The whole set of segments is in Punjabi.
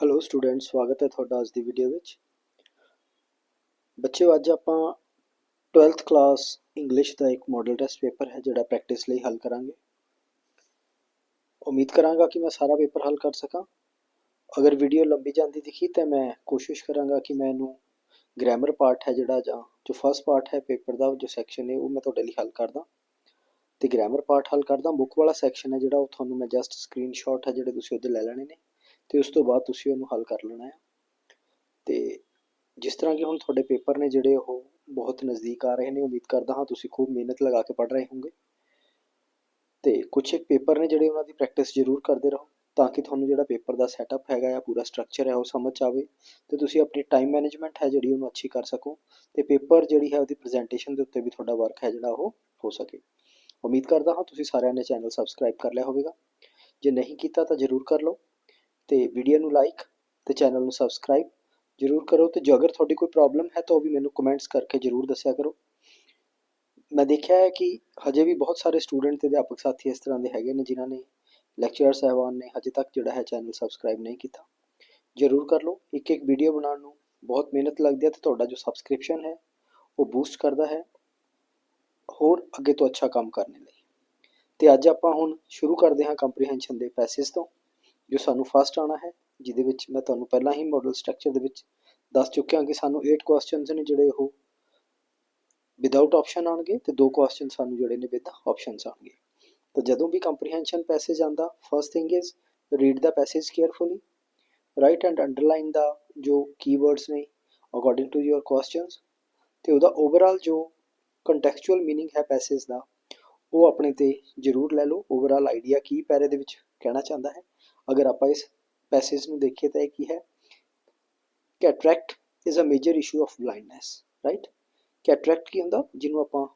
ਹੈਲੋ ਸਟੂਡੈਂਟ ਸਵਾਗਤ ਹੈ ਤੁਹਾਡਾ ਅੱਜ ਦੀ ਵੀਡੀਓ ਵਿੱਚ। ਬੱਚਿਓ, ਅੱਜ ਆਪਾਂ 12th ਕਲਾਸ ਇੰਗਲਿਸ਼ ਦਾ ਇੱਕ ਮਾਡਲ ਟੈਸਟ ਪੇਪਰ ਹੈ ਜਿਹੜਾ ਪ੍ਰੈਕਟਿਸ ਲਈ ਹੱਲ ਕਰਾਂਗੇ। ਉਮੀਦ ਕਰਾਂਗਾ ਕਿ ਮੈਂ ਸਾਰਾ ਪੇਪਰ ਹੱਲ ਕਰ ਸਕਾਂ। ਅਗਰ ਵੀਡੀਓ ਲੰਬੀ ਜਾਂਦੀ ਦਿਖੀ ਤਾਂ ਮੈਂ ਕੋਸ਼ਿਸ਼ ਕਰਾਂਗਾ ਕਿ ਮੈਂ ਇਹਨੂੰ ਗ੍ਰਾਮਰ ਪਾਰਟ ਹੈ ਜਿਹੜਾ ਜਾਂ ਜੋ ਫਸਟ ਪਾਰਟ ਹੈ ਪੇਪਰ ਦਾ ਜੋ ਸੈਕਸ਼ਨ ਹੈ ਉਹ ਮੈਂ ਤੁਹਾਡੇ ਲਈ ਹੱਲ ਕਰਦਾ। ਤੇ ਗ੍ਰਾਮਰ ਪਾਰਟ ਹੱਲ ਕਰਦਾ। ਬੁੱਕ ਵਾਲਾ ਸੈਕਸ਼ਨ ਹੈ ਜਿਹੜਾ ਉਹ ਤੁਹਾਨੂੰ ਮੈਂ ਜਸਟ ਸਕਰੀਨਸ਼ਾਟ ਹੈ ਜਿਹੜੇ ਤੁਸੀਂ ਉਹਦੇ ਲੈ ਲੈਣੇ ਨੇ। ਤੇ ਉਸ ਤੋਂ ਬਾਅਦ ਤੁਸੀਂ ਉਹਨੂੰ ਹੱਲ ਕਰ ਲੈਣਾ ਹੈ ਤੇ ਜਿਸ ਤਰ੍ਹਾਂ ਕਿ ਹੁਣ ਤੁਹਾਡੇ ਪੇਪਰ ਨੇ ਜਿਹੜੇ ਉਹ ਬਹੁਤ ਨਜ਼ਦੀਕ ਆ ਰਹੇ ਨੇ, ਉਮੀਦ ਕਰਦਾ ਹਾਂ ਤੁਸੀਂ ਖੂਬ ਮਿਹਨਤ ਲਗਾ ਕੇ ਪੜ੍ਹ ਰਹੇ ਹੋਵੋਗੇ। ਤੇ ਕੁਝ ਇੱਕ ਪੇਪਰ ਨੇ ਜਿਹੜੇ ਉਹਨਾਂ ਦੀ ਪ੍ਰੈਕਟਿਸ ਜ਼ਰੂਰ ਕਰਦੇ ਰਹੋ, ਤਾਂ ਕਿ ਤੁਹਾਨੂੰ ਜਿਹੜਾ ਪੇਪਰ ਦਾ ਸੈਟਅਪ ਹੈਗਾ ਜਾਂ ਪੂਰਾ ਸਟਰਕਚਰ ਹੈ ਉਹ ਸਮਝ ਆਵੇ। ਤੇ ਤੁਸੀਂ ਆਪਣੀ ਟਾਈਮ ਮੈਨੇਜਮੈਂਟ ਹੈ ਜਿਹੜੀ ਉਹਨੂੰ ਅੱਛੀ ਕਰ ਸਕੋ, ਤੇ ਪੇਪਰ ਜਿਹੜੀ ਹੈ ਉਹਦੀ ਪ੍ਰੈਜੈਂਟੇਸ਼ਨ ਦੇ ਉੱਤੇ ਵੀ ਤੁਹਾਡਾ ਵਰਕ ਹੈ ਜਿਹੜਾ ਉਹ ਹੋ ਸਕੇ। ਉਮੀਦ ਕਰਦਾ ਹਾਂ ਤੁਸੀਂ ਸਾਰਿਆਂ ਨੇ ਚੈਨਲ ਸਬਸਕ੍ਰਾਈਬ ਕਰ ਲਿਆ ਹੋਵੇਗਾ। ਜੇ ਨਹੀਂ ਕੀਤਾ ਤਾਂ ਜ਼ਰੂਰ ਕਰ ਲਓ। ਤੇ ਵੀਡੀਓ ਨੂੰ ਲਾਈਕ ਤੇ ਚੈਨਲ ਨੂੰ ਸਬਸਕ੍ਰਾਈਬ ਜ਼ਰੂਰ ਕਰੋ ਤੇ ਜੇ ਅਗਰ ਤੁਹਾਡੀ ਕੋਈ ਪ੍ਰੋਬਲਮ ਹੈ ਤਾਂ ਉਹ ਵੀ ਮੈਨੂੰ ਕਮੈਂਟਸ ਕਰਕੇ ਜ਼ਰੂਰ ਦੱਸਿਆ ਕਰੋ। ਮੈਂ ਦੇਖਿਆ ਹੈ ਕਿ ਹਜੇ ਵੀ ਬਹੁਤ ਸਾਰੇ ਸਟੂਡੈਂਟ ਤੇ ਅਧਿਆਪਕ ਸਾਥੀ ਇਸ ਤਰ੍ਹਾਂ ਦੇ ਹੈਗੇ ਨੇ ਜਿਨ੍ਹਾਂ ਨੇ ਲੈਕਚਰਰ ਸਹਿਬਾਨ ਨੇ ਹਜੇ ਤੱਕ ਜਿਹੜਾ ਹੈ ਚੈਨਲ ਸਬਸਕ੍ਰਾਈਬ ਨਹੀਂ ਕੀਤਾ। ਜ਼ਰੂਰ ਕਰ ਲਓ ਇੱਕ ਇੱਕ ਵੀਡੀਓ ਬਣਾਉਣ ਨੂੰ ਬਹੁਤ ਮਿਹਨਤ ਲੱਗਦੀ ਹੈ ਤੇ ਤੁਹਾਡਾ ਜੋ ਸਬਸਕ੍ਰਿਪਸ਼ਨ ਹੈ ਉਹ ਬੂਸਟ ਕਰਦਾ ਹੈ। ਹੋਰ ਅੱਗੇ ਤੋਂ ਅੱਛਾ ਕੰਮ ਕਰਨ ਲਈ। ਤੇ ਅੱਜ ਆਪਾਂ ਹੁਣ ਸ਼ੁਰੂ ਕਰਦੇ ਹਾਂ ਕੰਪਰੀਹੈਂਸ਼ਨ ਦੇ ਪੈਸੇਜ ਤੋਂ। ਜੋ ਸਾਨੂੰ ਫਸਟ ਆਣਾ ਹੈ ਜਿਹਦੇ ਵਿੱਚ ਮੈਂ ਤੁਹਾਨੂੰ ਪਹਿਲਾਂ ਹੀ ਮਾਡਲ ਸਟਰਕਚਰ ਦੇ ਵਿੱਚ ਦੱਸ ਚੁੱਕਿਆ ਕਿ ਸਾਨੂੰ 8 ਕੁਐਸਚਨਸ ਨੇ ਜਿਹੜੇ ਉਹ ਵਿਦਆਊਟ ਆਪਸ਼ਨ ਆਣਗੇ ਤੇ ਦੋ ਕੁਐਸਚਨ ਸਾਨੂੰ ਜਿਹੜੇ ਨੇ ਵਿਦ ਆਪਸ਼ਨਸ ਆਣਗੇ ਤਾਂ ਜਦੋਂ ਵੀ ਕੰਪਰੀਹੈਂਸ਼ਨ ਪੈਸੇਜ ਆਂਦਾ first thing is read the passage carefully right and underline the ਜੋ ਕੀਵਰਡਸ ਨੇ ਅਕੋਰਡਿੰਗ ਟੂ ਯੂਰ ਕੁਐਸਚਨਸ ਤੇ ਉਹਦਾ ਓਵਰਆਲ ਜੋ ਕੰਟੈਕਚੁਅਲ मीनिंग ਹੈ ਪੈਸੇਜ ਦਾ ਉਹ ਆਪਣੇ ਤੇ ਜ਼ਰੂਰ ਲੈ ਲਓ ਓਵਰਆਲ ਆਈਡੀਆ ਕੀ ਪੈਰੇ ਦੇ ਵਿੱਚ ਕਹਿਣਾ ਚਾਹੁੰਦਾ ਹੈ ਅਗਰ ਆਪਾਂ ਇਸ ਪੈਸੇਜ ਨੂੰ ਦੇਖੀਏ ਤਾਂ ਇਹ ਕੀ ਹੈ? Cataract is a major issue of blindness right cataract ਕੀ ਹੁੰਦਾ? ਜਿਹਨੂੰ ਆਪਾਂ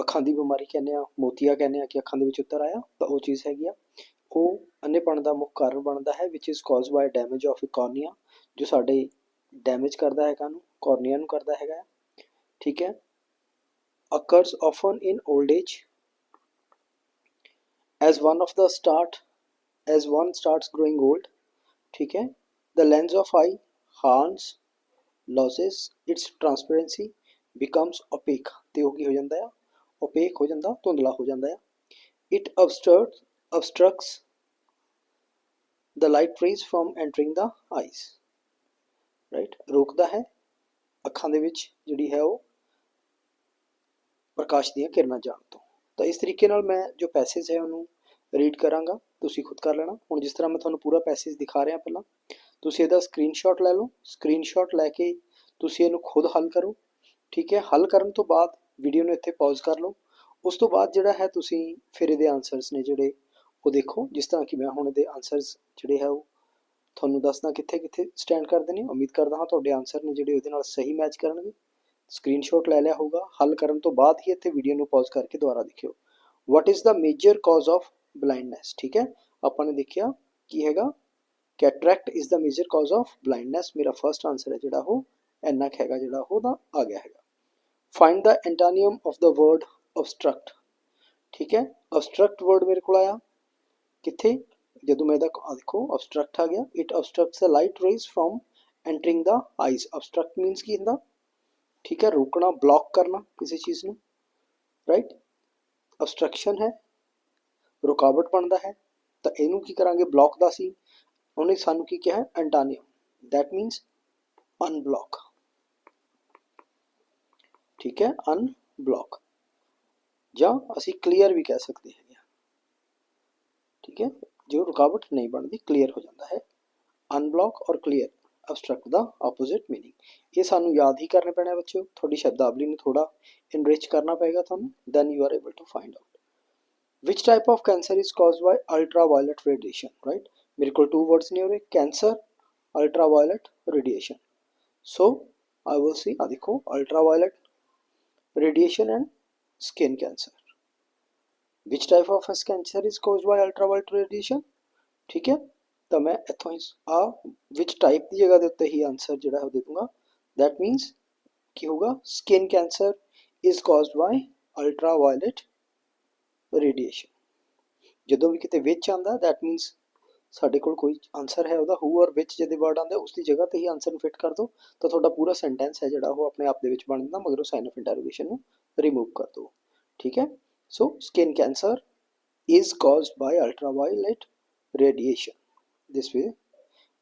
ਅੱਖਾਂ ਦੀ ਬਿਮਾਰੀ ਕਹਿੰਦੇ ਆ ਮੋਤੀਆ ਕਹਿੰਦੇ ਆ ਕਿ ਅੱਖਾਂ ਦੇ ਵਿੱਚ ਉੱਤਰ ਆਇਆ, ਤਾਂ ਉਹ ਚੀਜ਼ ਹੈਗੀ ਆ। ਉਹ ਅੰਨੇਪਣ ਦਾ ਮੁੱਖ ਕਾਰਨ ਬਣਦਾ ਹੈ which is caused by damage of cornea ਜੋ ਸਾਡੇ ਡੈਮੇਜ ਕਰਦਾ ਹੈਗਾ ਨੂੰ ਕੋਰਨੀਆ ਨੂੰ ਕਰਦਾ ਹੈਗਾ ਠੀਕ ਹੈ? Occurs often in old age as one of the start as one starts growing old ठीक है the lens of eye harms loses its transparency becomes opaque ਤੇ ਉਹ ਕੀ ਹੋ ਜਾਂਦਾ ਆ opaque ਹੋ ਜਾਂਦਾ ਧੁੰਦਲਾ ਹੋ ਜਾਂਦਾ ਆ it obstructs obstructs the light rays from entering the eyes right ਰੋਕਦਾ ਹੈ ਅੱਖਾਂ ਦੇ ਵਿੱਚ ਜਿਹੜੀ ਹੈ ਉਹ ਪ੍ਰਕਾਸ਼ ਦੀਆਂ ਕਿਰਨਾਂ ਜਾਣ ਤੋਂ ਤਾਂ ਇਸ ਤਰੀਕੇ ਨਾਲ ਮੈਂ ਜੋ ਪੈਸੇਜ ਹੈ ਉਹਨੂੰ ਰੀਡ ਕਰਾਂਗਾ। ਤੁਸੀਂ ਖੁਦ ਕਰ ਲੈਣਾ। ਹੁਣ ਜਿਸ ਤਰ੍ਹਾਂ ਮੈਂ ਤੁਹਾਨੂੰ ਪੂਰਾ ਪੈਸੇਜ ਦਿਖਾ ਰਿਹਾ ਪਹਿਲਾਂ, ਤੁਸੀਂ ਇਹਦਾ ਸਕਰੀਨਸ਼ਾਟ ਲੈ ਲਓ। ਸਕਰੀਨਸ਼ਾਟ ਲੈ ਕੇ ਤੁਸੀਂ ਇਹਨੂੰ ਖੁਦ ਹੱਲ ਕਰੋ। ਠੀਕ ਹੈ? ਹੱਲ ਕਰਨ ਤੋਂ ਬਾਅਦ ਵੀਡੀਓ ਨੂੰ ਇੱਥੇ ਪਾਜ਼ ਕਰ ਲਓ। ਉਸ ਤੋਂ ਬਾਅਦ ਜਿਹੜਾ ਹੈ ਤੁਸੀਂ ਫਿਰ ਇਹਦੇ ਆਨਸਰਸ ਨੇ ਜਿਹੜੇ ਉਹ ਦੇਖੋ। ਜਿਸ ਤਰ੍ਹਾਂ ਕਿ ਮੈਂ ਹੁਣ ਇਹਦੇ ਆਨਸਰਸ ਜਿਹੜੇ ਹੈ ਉਹ ਤੁਹਾਨੂੰ ਦੱਸਦਾ ਕਿੱਥੇ ਕਿੱਥੇ ਸਟੈਂਡ ਕਰਦੇ ਨੇ। ਉਮੀਦ ਕਰਦਾ ਹਾਂ ਤੁਹਾਡੇ ਆਨਸਰ ਨੇ ਜਿਹੜੇ ਉਹਦੇ ਨਾਲ ਸਹੀ ਮੈਚ ਕਰਨਗੇ। ਸਕਰੀਨਸ਼ਾਟ ਲੈ ਲਿਆ ਹੋਊਗਾ। ਹੱਲ ਕਰਨ ਤੋਂ ਬਾਅਦ ਹੀ ਇੱਥੇ ਵੀਡੀਓ ਨੂੰ ਪਾਜ਼ ਕਰਕੇ ਦੁਬਾਰਾ ਦੇਖਿਓ। What is the major cause of blindness ਠੀਕ ਹੈ? ਆਪਾਂ ਨੇ ਦੇਖਿਆ ਕੀ ਹੈਗਾ? Cataract is the major cause of blindness ਮੇਰਾ ਫਰਸਟ ਆਨਸਰ ਹੈ ਜਿਹੜਾ ਉਹ ਇੰਨਾ ਹੈਗਾ ਜਿਹੜਾ ਉਹਦਾ ਆ ਗਿਆ ਹੈਗਾ। Find the antonym of the word obstruct ਠੀਕ ਹੈ? Obstruct ਵਰਡ ਮੇਰੇ ਕੋਲ ਆਇਆ। ਕਿੱਥੇ? ਜਦੋਂ ਮੈਂ ਇਹਦਾ ਆਹ ਦੇਖੋ, obstruct ਆ ਗਿਆ। It obstructs the light rays from entering the eyes obstruct means ਕੀ ਹੁੰਦਾ? ਠੀਕ ਹੈ, ਰੋਕਣਾ ਬਲੌਕ ਕਰਨਾ ਕਿਸੇ ਚੀਜ਼ ਨੂੰ ਰਾਈਟ obstruction ਹੈ, ਰੁਕਾਵਟ ਬਣਦਾ ਹੈ, ਤਾਂ ਇਹਨੂੰ ਕੀ ਕਰਾਂਗੇ ਬਲੌਕ ਦਾ ਸੀ, ਉਹਨੇ ਸਾਨੂੰ ਕੀ ਕਿਹਾ ਐਂਟੋਨੀਅਮ that means unblock, ਠੀਕ ਹੈ, unblock, ਜਾਂ ਅਸੀਂ ਕਲੀਅਰ ਵੀ ਕਹਿ ਸਕਦੇ ਹੈਗੇ ਹਾਂ, ਠੀਕ ਹੈ, ਜੋ ਰੁਕਾਵਟ ਨਹੀਂ ਬਣਦੀ ਕਲੀਅਰ ਹੋ ਜਾਂਦਾ ਹੈ unblock or clear obstruct the opposite meaning ਇਹ ਸਾਨੂੰ ਯਾਦ ਹੀ ਕਰਨੇ ਪੈਣਾ ਬੱਚਿਓ ਤੁਹਾਡੀ ਸ਼ਬਦਾਵਲੀ ਨੂੰ ਥੋੜਾ ਇਨਰਿਚ ਕਰਨਾ ਪਏਗਾ ਤੁਹਾਨੂੰ then you are able to find out which type of cancer is caused by ultraviolet radiation right ਮੇਰੇ ਕੋਲ two words ਨੇ ਹੋਰੇ cancer ultraviolet radiation so i will see ਆ ਦੇਖੋ ultraviolet radiation and skin cancer which type of cancer is caused by ultraviolet radiation ਠੀਕ ਹੈ ਤਾਂ ਮੈਂ ਇੱਥੋਂ ਹੀ ਆ which ਟਾਈਪ ਦੀ ਜਗ੍ਹਾ ਦੇ ਉੱਤੇ ਹੀ ਆਨਸਰ ਜਿਹੜਾ ਉਹ ਦੇ ਦੂੰਗਾ। That means ਕੀ ਹੋਗਾ skin cancer is caused by ultraviolet radiation ਜਦੋਂ ਵੀ ਕਿਤੇ ਵਿੱਚ ਆਂਦਾ that means ਸਾਡੇ ਕੋਲ ਕੋਈ ਆਨਸਰ ਹੈ ਉਹਦਾ ਹੂ ਔਰ ਵਿਚ ਜਿਹਦੇ ਵਰਡ ਆਉਂਦੇ, ਉਸ ਦੀ ਜਗ੍ਹਾ ਤੇ ਹੀ ਆਨਸਰ ਨੂੰ ਫਿੱਟ ਕਰ ਦਿਓ ਤਾਂ ਤੁਹਾਡਾ ਪੂਰਾ ਸੈਂਟੈਂਸ ਹੈ ਜਿਹੜਾ ਉਹ ਆਪਣੇ ਆਪ ਦੇ ਵਿੱਚ ਬਣ ਜਾਂਦਾ, ਮਗਰ ਉਹ ਸਾਈਨ ਆਫ ਇੰਟਰੋਗੇਸ਼ਨ ਨੂੰ ਰਿਮੂਵ ਕਰ ਦਿਓ ਠੀਕ ਹੈ? So skin cancer is caused by ultraviolet radiation this way,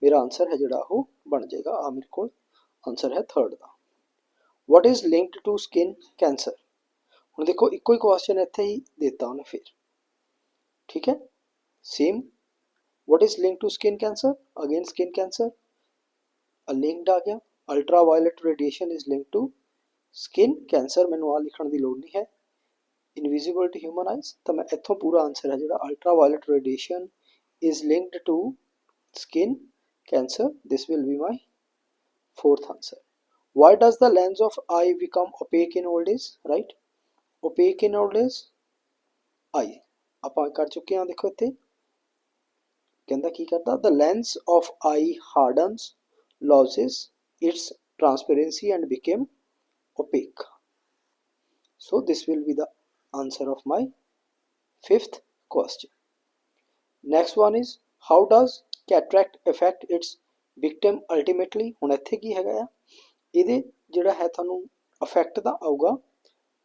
ਮੇਰਾ ਆਨਸਰ ਹੈ ਜਿਹੜਾ ਉਹ ਬਣ ਜਾਏਗਾ ਆ ਮੇਰੇ ਕੋਲ ਆਨਸਰ ਹੈ ਥਰਡ ਦਾ। What is linked to skin cancer? ਹੁਣ ਦੇਖੋ, ਇੱਕੋ ਹੀ ਕੁਐਸਚਨ ਇੱਥੇ ਹੀ ਦਿੱਤਾ ਉਹਨੇ ਫਿਰ। ਠੀਕ ਹੈ? Same what is linked to skin cancer? Again skin cancer. A linked ਆ ਗਿਆ। Ultraviolet radiation is linked to skin cancer ਮੈਨੂੰ ਆ ਲਿਖਣ ਦੀ ਲੋੜ ਨਹੀਂ ਹੈ। ਇਨਵਿਜ਼ੀਬਲ ਟੂ ਹਿਊਮਨ ਆਈਜ਼ ਤਾਂ ਮੈਂ ਇੱਥੋਂ ਪੂਰਾ ਆਨਸਰ ਹੈ ਜਿਹੜਾ ultraviolet radiation is linked to Skin cancer this will be my fourth answer why does the lens of eye become opaque in old age right opaque in old age eye ਆਪਾਂ ਕਰ ਚੁੱਕੇ ਹਾਂ ਦੇਖੋ ਇੱਥੇ ਕਹਿੰਦਾ ਕੀ ਕਰਦਾ the lens of eye hardens loses its transparency and became opaque so this will be the answer of my fifth question. Next one is how does ਕਿ attract affect its victim ultimately ਹੁਣ ਇੱਥੇ ਕੀ ਹੈਗਾ ਆ ਇਹਦੇ ਜਿਹੜਾ ਹੈ ਤੁਹਾਨੂੰ ਇਫੈਕਟ ਦਾ ਆਊਗਾ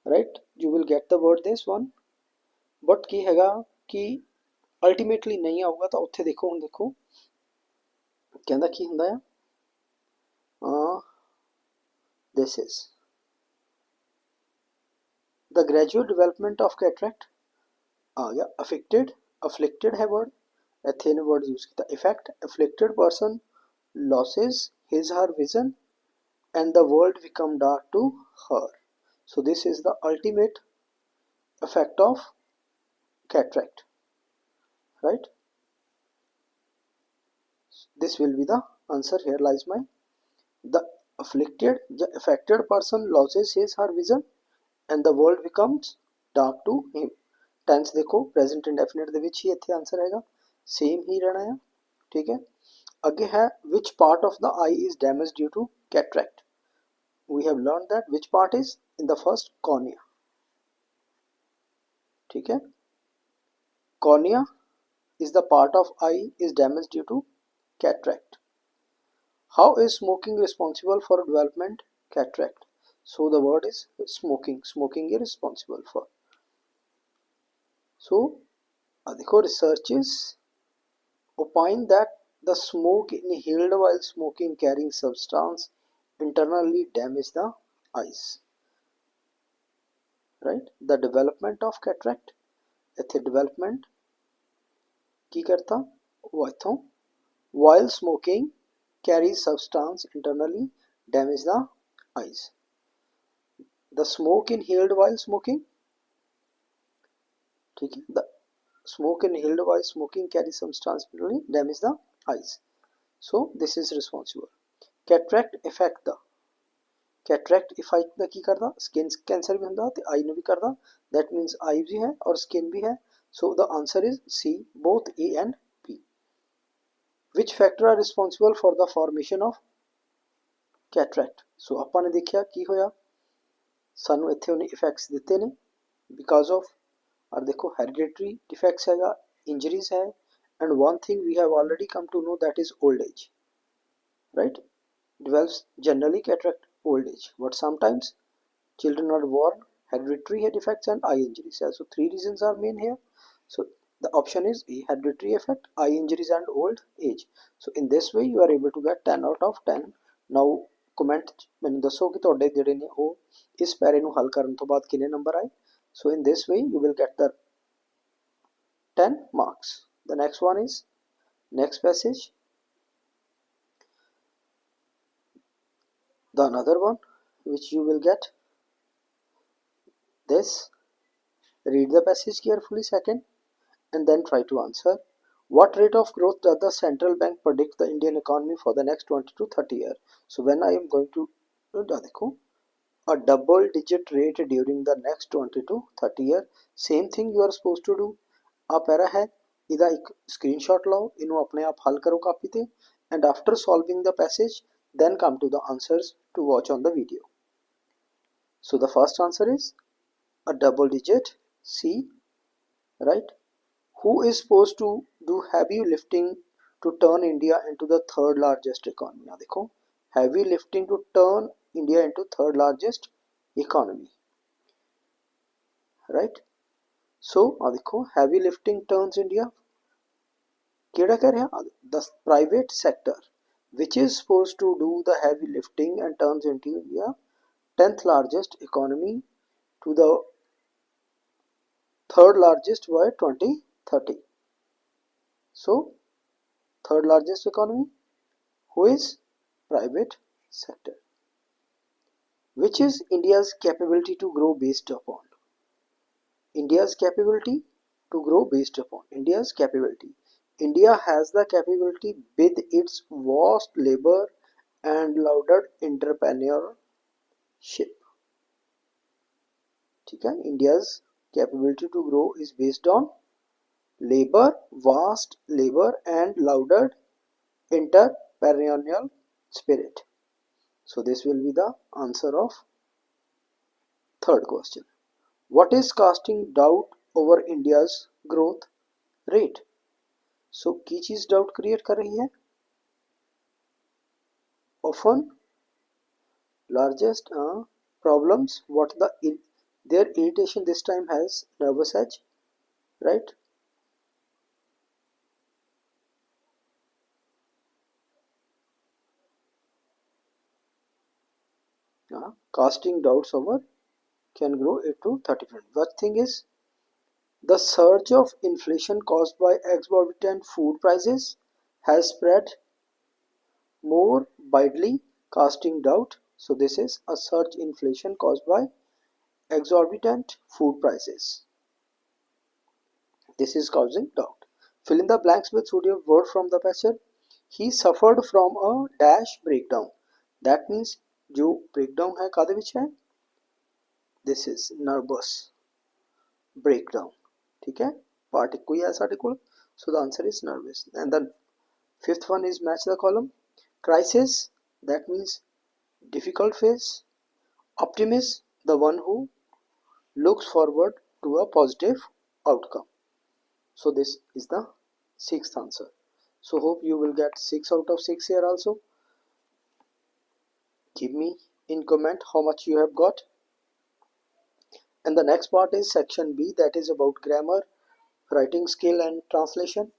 right you will get the word this one but ਕੀ ਹੈਗਾ ਕਿ ਅਲਟੀਮੇਟਲੀ ਨਹੀਂ ਆਊਗਾ ਤਾਂ ਉੱਥੇ ਦੇਖੋ ਹੁਣ ਦੇਖੋ ਕਹਿੰਦਾ ਕੀ ਹੁੰਦਾ ਆ ਆ this is the gradual development of cataract ah yeah affected afflicted है word ਇੱਥੇ ਇਹਨੇ word use ਕੀਤਾ effect afflicted person loses his her vision and the world become dark to her so this is the ultimate effect of cataract right this will be the answer here lies my the afflicted the affected person loses his her vision and the world becomes dark to him tense ਦੇਖੋ present indefinite ਦੇ ਵਿੱਚ ਹੀ ਇੱਥੇ ਆਨਸਰ ਹੈਗਾ सेम ही रहना है ठीक है आगे है which part of the eye is damage due to cataract we have learn that which part is in the first cornea ठीक है cornea is the part of eye is damaged due to cataract. How is smoking responsible for development cataract? So the word is smoking. Smoking is responsible for. So, uh, the research is opined that the smoke inhaled while smoking carrying substance internally damage the eyes. Right? The development of cataract it's development की करता while smoking carries substance internally damage the eyes. The smoke inhaled while smoking ठीक The smoke inhaled while smoking carries substance really damage the eyes. So this is responsible. Cataract affect the cataract affect ਦਾ ਕੀ ਕਰਦਾ ਸਕਿਨ ਕੈਂਸਰ ਵੀ ਹੁੰਦਾ ਤੇ ਆਈ ਨੂੰ ਵੀ ਕਰਦਾ ਥੈਟ ਮੀਨਸ ਆਈ ਵੀ ਹੈ ਔਰ ਸਕਿਨ ਵੀ ਹੈ so the answer is C both A and P which factor are responsible for the formation of cataract so ਆਪਾਂ ਨੇ ਦੇਖਿਆ ਕੀ ਹੋਇਆ ਸਾਨੂੰ ਇੱਥੇ ਉਹਨੇ ਇਫੈਕਟਸ ਦਿੱਤੇ ਨੇ ਬਿਕਾਜ਼ ਆਫ ਔਰ ਦੇਖੋ ਹੈਰੀਡਿਟਰੀ ਡਿਫੈਕਟਸ ਹੈਗਾ ਇੰਜਰੀਜ਼ ਹੈ and one thing we have already come to know that is old age right develops generally cataract old age but sometimes children are born hereditary head defects and eye injuries so three reasons are main here so the option is a hereditary effect eye injuries and old age so in this way you are able to get 10 out of 10 now comment ਮੈਨੂੰ ਦੱਸੋ ਕਿ ਤੁਹਾਡੇ ਜਿਹੜੇ ਨੇ ਉਹ ਇਸ ਪੈਰੇ ਨੂੰ ਹੱਲ ਕਰਨ ਤੋਂ ਬਾਅਦ ਕਿੰਨੇ ਨੰਬਰ ਆਏ so in this way you will get the 10 marks. The next one is next passage. The another one which you will get this. Read the passage carefully second and then try to answer. What rate of growth does the central bank predict the indian economy for the next 20 to 30 years so when i am going to uh, देखो a double digit rate during the next 20 to 30 year same thing you are supposed to do ਆ ਪੈਰਾ ਹੈ ਇਹਦਾ ਇੱਕ ਸਕਰੀਨਸ਼ਾਟ ਲਓ ਇਹਨੂੰ ਆਪਣੇ ਆਪ ਹੱਲ ਕਰੋ ਕਾਪੀ ਤੇ and after solving the passage then come to the answers to watch on the video so the first answer is a double digit C right who is supposed to do heavy lifting to turn India into the third largest economy. Now देखो heavy lifting to turn India into third largest economy. Right? So, देखो heavy lifting turns India. केड़ा कह रहे हैं? The private sector, which is supposed to do the heavy lifting and turns into India 10th largest economy to the third largest by 2030. So, third largest economy, who is private sector which is india's capability to grow based upon india's capability to grow based upon india's capability india has the capability with its vast labor and lauded entrepreneurship ठीक है india's capability to grow is based on labor vast labor and lauded entrepreneurial spirit so this will be the answer of third question what is casting doubt over india's growth rate so की चीज डाउट क्रिएट कर रही है often largest uh, problems what the their irritation this time has nervous edge right casting doubts over can grow it to 30 percent what thing is the surge of inflation caused by exorbitant food prices has spread more widely casting doubt so this is a surge inflation caused by exorbitant food prices. This is causing doubt. Fill in the blanks with suitable word from the passage. He suffered from a dash breakdown. That means ਜੋ ਬ੍ਰੇਕਡਾਊਨ ਹੈ ਕਾਦੇ ਵਿੱਚ ਹੈ this is nervous breakdown ਠੀਕ ਹੈ ਪਾਰਟ ਇੱਕੋ ਹੀ ਹੈ ਸਾਡੇ ਕੋਲ so the answer is nervous and then fifth one is match the column crisis that means difficult phase optimist the one who looks forward to a positive outcome so this is the sixth answer so hope you will get 6 out of 6 here also give me in comment how much you have got. And the next part is section b that is about grammar writing skill and translation.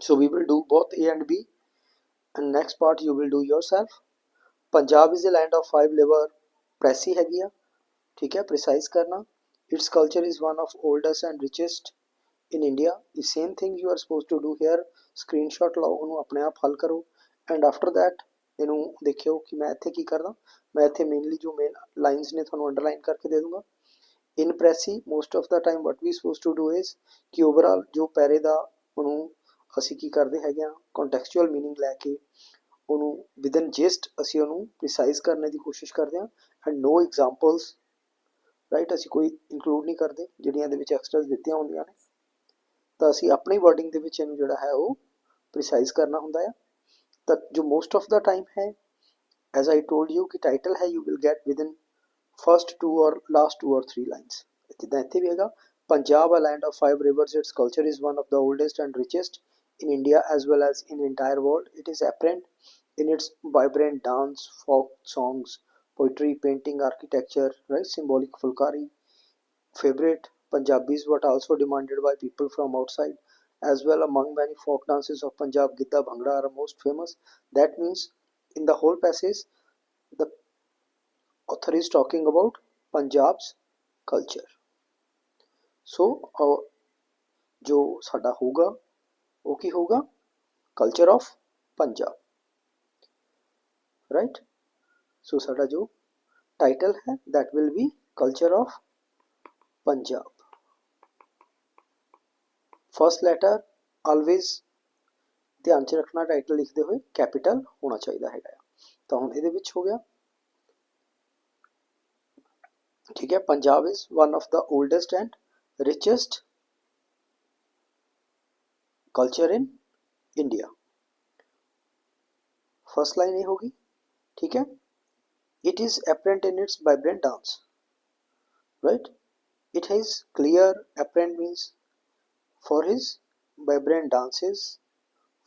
So we will do both a and b. And next part you will do yourself. Punjab is a land of five labor pressy hai. Gaya theek hai precise karna. Its culture is one of oldest and richest in india. The same thing you are supposed to do here. Screenshot log nu apne aap hal karo. And after that ਇਹਨੂੰ ਦੇਖਿਓ ਕਿ ਮੈਂ ਇੱਥੇ ਕੀ ਕਰਦਾ ਮੈਂ ਇੱਥੇ ਮੇਨਲੀ ਜੋ ਮੇਨ ਲਾਈਨਸ ਨੇ ਤੁਹਾਨੂੰ ਅੰਡਰਲਾਈਨ ਕਰਕੇ ਦੇ ਦੂੰਗਾ in precis most of the time what we suppose to do is ਕਿ ਓਵਰਆਲ ਜੋ ਪੈਰੇ ਦਾ ਉਹਨੂੰ ਅਸੀਂ ਕੀ ਕਰਦੇ ਹੈਗੇ ਆ ਕੰਟੈਕਸਚੁਅਲ मीनिंग ਲੈ ਕੇ ਉਹਨੂੰ ਵਿਦਨ ਜਸਟ ਅਸੀਂ ਉਹਨੂੰ ਪ੍ਰੀਸਾਈਜ਼ ਕਰਨ ਦੀ ਕੋਸ਼ਿਸ਼ ਕਰਦੇ ਆ ਐਂਡ ਨੋ ਐਗਜ਼ਾਮਪਲਸ ਰਾਈਟ ਅਸੀਂ ਕੋਈ ਇਨਕਲੂਡ ਨਹੀਂ ਕਰਦੇ ਜਿਹੜੀਆਂ ਦੇ ਵਿੱਚ ਐਕਸਟਰਾਸ ਦਿੱਤੀਆਂ ਹੁੰਦੀਆਂ ਨੇ ਤਾਂ ਅਸੀਂ ਆਪਣੀ ਵਰਡਿੰਗ ਦੇ ਵਿੱਚ ਇਹਨੂੰ ਜਿਹੜਾ ਹੈ ਉਹ ਪ੍ਰੀਸਾਈਜ਼ ਕਰਨਾ ਹੁੰਦਾ ਹੈ ਤਾਂ ਜੋ ਮੋਸਟ ਆਫ ਦਾ ਟਾਈਮ ਹੈ as I told you ਕਿ ਟਾਈਟਲ ਹੈ you will get within first two or last two or three lines ਜਿੱਦਾਂ ਇੱਥੇ ਵੀ ਹੈਗਾ Punjab, a land of five rivers, its culture is one of the oldest and richest in India as well as in entire world. It is apparent in its vibrant dance, folk songs, poetry, painting, architecture, right? Symbolic fulkari. Favorite Punjabis, but also demanded by people from outside as well. Among many folk dances of Punjab, Gidda, Bhangra are most famous. That means in the whole passage, the author is talking about Punjab's culture. So, uh, जो साडा होगा वो की होगा culture of Punjab right so साडा जो टाइटल है that will be culture of Punjab first letter always ਧਿਆਨ ਚ ਰੱਖਣਾ ਟਾਈਟਲ ਲਿਖਦੇ ਹੋਏ ਕੈਪੀਟਲ ਹੋਣਾ ਚਾਹੀਦਾ ਹੈਗਾ ਤਾਂ ਹੁਣ ਇਹਦੇ ਵਿੱਚ ਹੋ ਗਿਆ ਠੀਕ ਹੈ Punjab is one of the oldest and richest culture in India. First line ये होगी ठीक है it is apparent in its vibrant dance right it has clear apparent means for his vibrant dances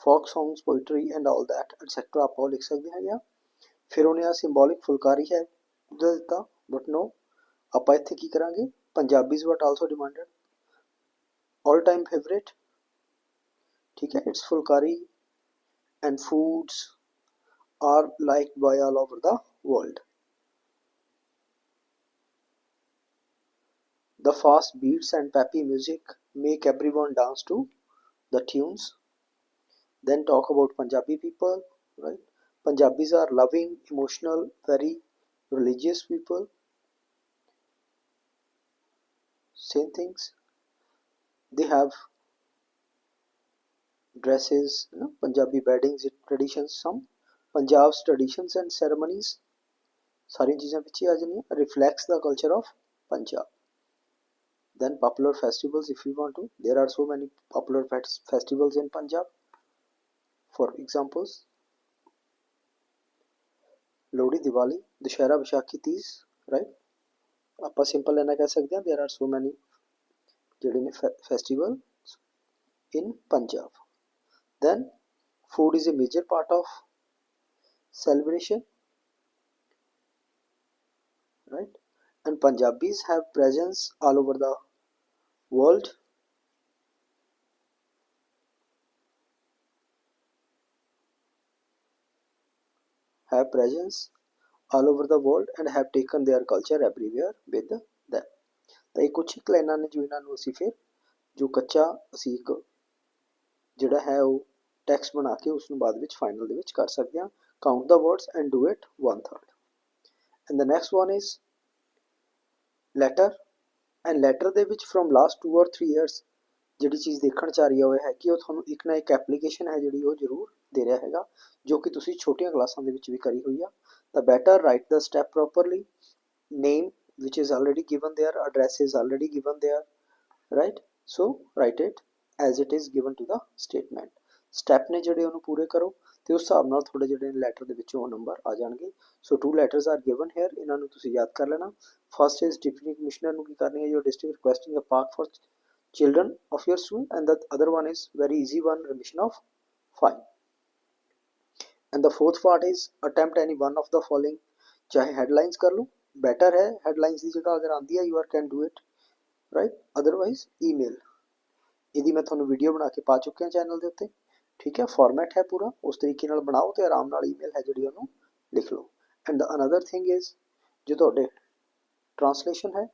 folk songs poetry and all that etcetera ਆਪਾਂ ਉਹ ਲਿਖ ਸਕਦੇ ਹੈਗੇ ਆ ਫਿਰ ਉਹਨੇ ਆ ਸਿੰਬੋਲਿਕ ਫੁਲਕਾਰੀ ਹੈ ਉਹਦਾ ਦਿੱਤਾ ਬਟ ਨੋ ਆਪਾਂ ਇੱਥੇ ਕੀ ਕਰਾਂਗੇ Punjabis but also demanded all time favorite ठीक है it's fulkari and foods are liked by all over the world the fast beats and peppy music make everyone dance to the tunes then talk about punjabi people right punjabis are loving emotional very religious people same things they have dresses you know punjabi weddings traditions some punjab's traditions and ceremonies ਸਾਰੀਆਂ ਚੀਜ਼ਾਂ ਪਿੱਛੇ ਆ ਜਾਂਦੀਆਂ reflects the culture of punjab then popular festivals if you want to there are so many popular fest- festivals in punjab for examples Lohri Diwali Dussehra Vaisakhi Teej right ਆਪਾਂ ਸਿੰਪਲ ਇਹਨਾਂ ਕਹਿ ਸਕਦੇ ਹਾਂ there are so many ਜਿਹੜੇ ਨੇ festival in Punjab. Then food is a major part of celebration, right? And Punjabis have presence all over the world. Have presence all over the world and have taken their culture everywhere with them. ਤਾਂ ਇਹ ਕੁਝ ਕੁ ਲਾਈਨਾਂ ਨੇ ਜੋ ਇਹਨਾਂ ਨੂੰ ਅਸੀਂ ਫਿਰ ਜੋ ਕੱਚਾ ਅਸੀਂ ਇੱਕ ਜਿਹੜਾ ਹੈ ਉਹ ਟੈਕਸਟ ਬਣਾ ਕੇ ਉਸ ਨੂੰ ਬਾਅਦ ਵਿੱਚ ਫਾਈਨਲ ਦੇ ਵਿੱਚ ਕਰ ਸਕਦੇ ਹਾਂ count the words and do it one third and the next one is letter and letter ਦੇ ਵਿੱਚ ਫਰੋਮ ਲਾਸਟ 2 অর 3 ਇਅਰਸ ਜਿਹੜੀ ਚੀਜ਼ ਦੇਖਣ ਚ ਆ ਰਹੀ ਹੋਇਆ ਹੈ ਕਿ ਉਹ ਤੁਹਾਨੂੰ ਇੱਕ ਨਾ ਇੱਕ ਐਪਲੀਕੇਸ਼ਨ ਹੈ ਜਿਹੜੀ ਉਹ ਜ਼ਰੂਰ ਦੇ ਰਿਹਾ ਹੈਗਾ, ਜੋ ਕਿ ਤੁਸੀਂ ਛੋਟੀਆਂ ਕਲਾਸਾਂ ਦੇ ਵਿੱਚ ਵੀ ਕਰੀ ਹੋਈ ਆ। ਤਾਂ better write the step properly name which is already given there, address is already given there, right? So, write it as it is given to the statement. Step ਨੇ ਜਿਹੜੇ ਉਹਨੂੰ ਪੂਰੇ ਕਰੋ ਤੇ ਉਸ ਹਿਸਾਬ ਨਾਲ ਤੁਹਾਡੇ ਜਿਹੜੇ ਲੈਟਰ ਦੇ ਵਿੱਚੋਂ ਉਹ ਨੰਬਰ ਆ ਜਾਣਗੇ so two letters are given here ਇਹਨਾਂ ਨੂੰ ਤੁਸੀਂ ਯਾਦ ਕਰ ਲੈਣਾ ਫਰਸਟ ਇਜ਼ ਡਿਪਟੀ ਕਮਿਸ਼ਨਰ ਨੂੰ ਕੀ ਕਰਨੀ ਹੈ your district requesting a park for children of your student and the other one is very easy one remission of fine and the fourth part is attempt any one of the following ਚਾਹੇ headlines ਕਰ ਲਓ better ਹੈ headlines ਦੀ ਜਗ੍ਹਾ ਅਗਰ ਆਂਦੀ ਹੈ you are can do it right otherwise email ਇਹਦੀ ਮੈਂ ਤੁਹਾਨੂੰ ਵੀਡੀਓ ਬਣਾ ਕੇ ਪਾ ਚੁੱਕਿਆ ਚੈਨਲ ਦੇ ਉੱਤੇ ਠੀਕ ਹੈ ਫਾਰਮੈਟ ਹੈ ਪੂਰਾ, ਉਸ ਤਰੀਕੇ ਨਾਲ ਬਣਾਓ ਤੇ ਆਰਾਮ ਨਾਲ ਈਮੇਲ ਹੈ ਜਿਹੜੀ ਉਹਨੂੰ ਲਿਖ ਲਓ। And the another thing is ਜੋ ਤੁਹਾਡੇ ਟ੍ਰਾਂਸਲੇਸ਼ਨ ਹੈ,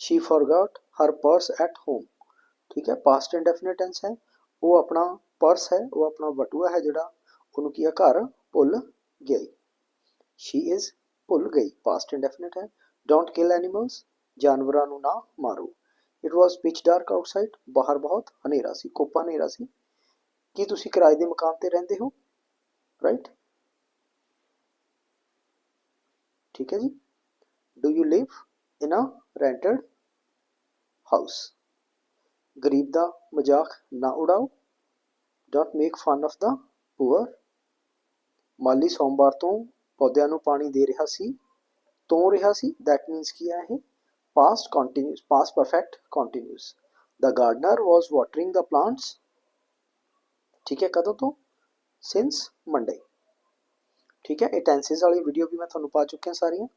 she forgot her purse at home, ਠੀਕ ਹੈ ਪਾਸਟ ਇੰਡੈਫਿਨਿਟ ਟੈਂਸ ਹੈ, ਉਹ ਆਪਣਾ ਪਰਸ ਹੈ, ਉਹ ਆਪਣਾ ਬਟੂਆ ਹੈ ਜਿਹੜਾ, ਉਹਨੂੰ ਕੀ ਆ ਘਰ ਭੁੱਲ ਗਈ। She is ਭੁੱਲ ਗਈ ਪਾਸਟ ਇੰਡੈਫਿਨਿਟ ਹੈ ਡੋਂਟ ਕਿਲ ਐਨੀਮਲਸ ਜਾਨਵਰਾਂ ਨੂੰ ਨਾ ਮਾਰੋ। It was pitch dark outside ਬਾਹਰ ਬਹੁਤ ਹਨੇਰਾ ਸੀ, ਕੋਪਾ ਹਨੇਰਾ ਸੀ। ਕੀ ਤੁਸੀਂ ਕਿਰਾਏ ਦੇ ਮਕਾਨ ਤੇ ਰਹਿੰਦੇ ਹੋ ਰਾਈਟ ਠੀਕ ਹੈ ਜੀ। Do you live in a rented house ਗਰੀਬ ਦਾ ਮਜ਼ਾਕ ਨਾ ਉਡਾਓ। Don't make fun of the poor ਮਾਲੀ ਸੋਮਵਾਰ ਤੋਂ ਪੌਦਿਆਂ ਨੂੰ ਪਾਣੀ ਦੇ ਰਿਹਾ ਸੀ ਤੋਂ ਰਿਹਾ ਸੀ। ਦੈਟ ਮੀਨਸ ਕੀ ਹੈ ਇਹ? Past continuous, past perfect continuous. The gardener was watering the plants. ਠੀਕ ਹੈ ਕਦੋਂ ਤੋਂ since monday ਠੀਕ ਹੈ ਇਹ ਟੈਂਸਸ ਵਾਲੀ ਵੀਡੀਓ ਵੀ ਮੈਂ ਤੁਹਾਨੂੰ ਪਾ ਚੁੱਕਿਆ ਸਾਰੀਆਂ